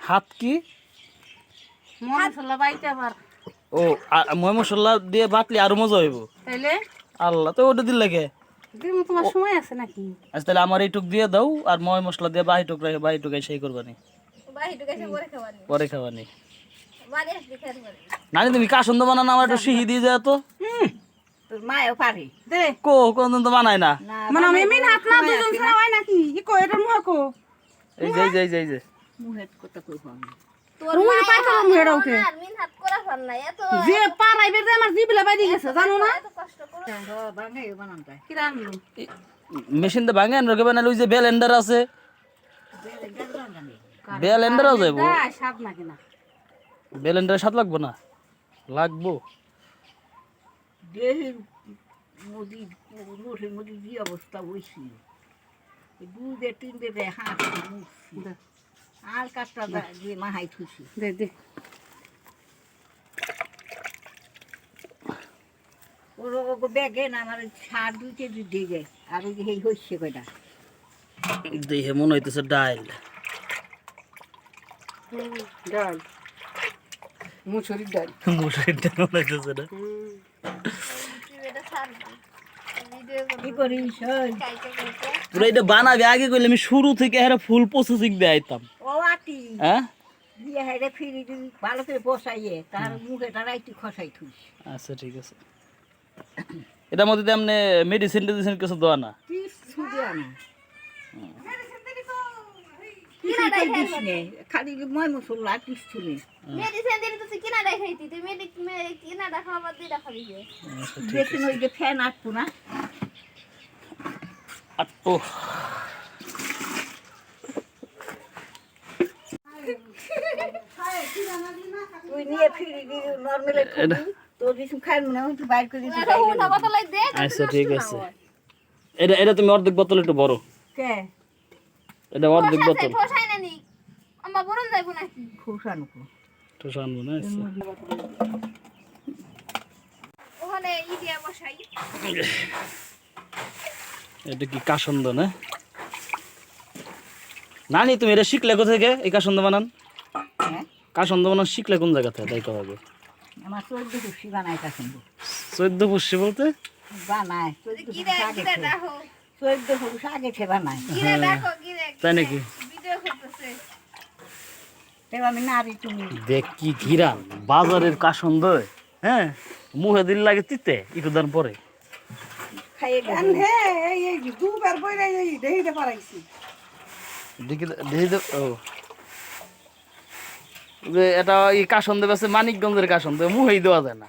হাত কি? ও ময় মশলা দিয়ে বাটলে আরও মজা হইব। তাইলে? আল্লাহ তো ওটা দিল লাগে। তোমার সময় আছে নাকি? আচ্ছা তাহলে আমার এইটুক দিয়ে দাও আর ময় মশলা দিয়ে বাহি টুক রাখে বাহি টুকাই সেই করবানি। পরে খাবানি। নানি তুমি কাসন্দ বানানো আমার একটু সিহি দিয়ে যায় তো। মায়ও পারে। দে। কো কোনদিন তো বানাই না না। মানে আমি মিন হাত না দুজন হয় নাকি? কো এটা মুহ কো। এই যে এই যে এই যে এই কথা কই পাম তুমি পাইছো মুহের উঠে যে পারাইবে যে আমার জিবলা বাইদি গেছে জানো না? বাঙাই বানানটা কি রান্নু? মেশিন তো ভাঙেন রকে বানালে ওই যে বেল এন্ডার আছে বেল এন্ডারও যাব স্বাদ নাকি না। সাথে লাগবো না? লাগবো। দেহের মুদি মুঠে মুদি অবস্থা দুধে তিনটে দে হাত মুখছি দে, আর কাটটা দিয়ে মাহাই থুছি দে দে। ওর ব্যাগে না আমার সার দুই কেজি দিকে আর ওই এই হচ্ছে কয়টা। দেখে মনে হইতেছে ডাইল। ডাল মুসুরির ডাল মুসুরির ডাল মনে হইতেছে না কি করিস ওই? পুরো এটা বানাবি আগে কইলে আমি শুরু থেকে হ্যাঁ ফুল প্রসেসিং দিয়ে আইতাম। ও আটি। হ্যাঁ? দিয়ে হেরে ফিরি ভালো করে বসাইয়ে তার মুখে তারা একটু খসাই থুস আচ্ছা ঠিক আছে। এটার মধ্যে তো এমনি মেডিসিন টেডিসিন কিছু দেওয়া না? কিছু দেওয়া না। কিছুই তো দিস নে, খালি ময় মশলা কিছু নেই মেডিসিন দিলে তো কিনা দেখাইতি তুই মেডিক কিনা দেখাবার দিয়ে দেখাবি যে ঠিক দেখুন ওই যে ফ্যান আটবো না? দে আচ্ছা ঠিক আছে। এটা এটা তুমি অর্ধেক বোতল একটু বড় এটা অর্ধেক বোতল। আচ্ছা। ওখানে ই দিয়া বসাই। এটা কি কাসন্দ না? নানি তুমি এটা শিখলে কোথা থেকে এই কাসন্দ বানান। হ্যাঁ? কাসন্দ বানান শিখলে কোন জায়গা থেকে তাই কবে আমার চোদ্দ বলতে? বানায়। চোদ্দ পুরুষ আগে থেকে বানায়। গিরে তাই নাকি? দেখ কি ঘিরান বাজারের কাসন্দ হ্যাঁ? মুখে দিল লাগে তিতে একটু দিন পরে। খাইয়ে গেছে। হে এই এই দুবার বইরা এই দেহিতে পারাইছি দেখি দেখি ও। যে এটা এই কাসন্দ বেছে মানিকগঞ্জের কাসন্দ মুহেই দেওয়া যায় না।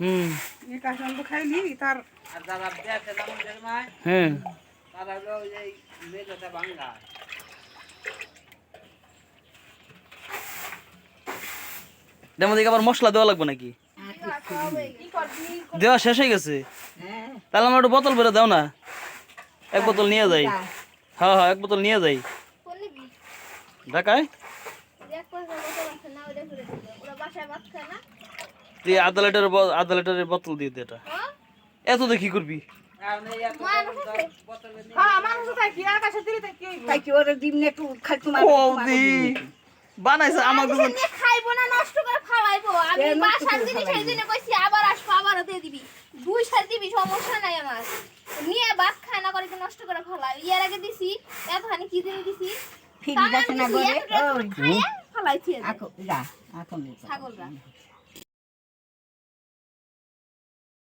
হুম। এই কাশন তো খাইলি তার হ্যাঁ। এটার মধ্যে আবার মশলা দেওয়া লাগবে নাকি? দেওয়া শেষ হয়ে গেছে? তাহলে আমার একটু বোতল বেরো দাও না। এক বোতল নিয়ে যাই। হ্যাঁ হ্যাঁ এক বোতল নিয়ে যাই। ঢাকায়? তুই আধা লিটারের ব- আধা লিটারের বোতল দিয়ে দে এটা। এত দিয়ে কি করবি? হ্যাঁ কি দিলে তাই কি তাই কি ওরা দিন একটু খাই তোমার কৌদি বানাইছে আমার নিয়ে খাইবো না নষ্ট করে খাওয়াইবো আমি বাসার জিনিস এই জন্য কইছি আবার আসব আবারও দিয়ে দিবি। দুই সার দিবি সমস্যা নাই আমার। নিয়ে ভাত খায় না করে নষ্ট করে ফেলাই। ইয়ার আগে দিছি এতখানি কি দিন দিছি? ঠিক আছে না বলে। ওই খাইয়ে ফেলাইছি এখন যা এখন ছাগলরা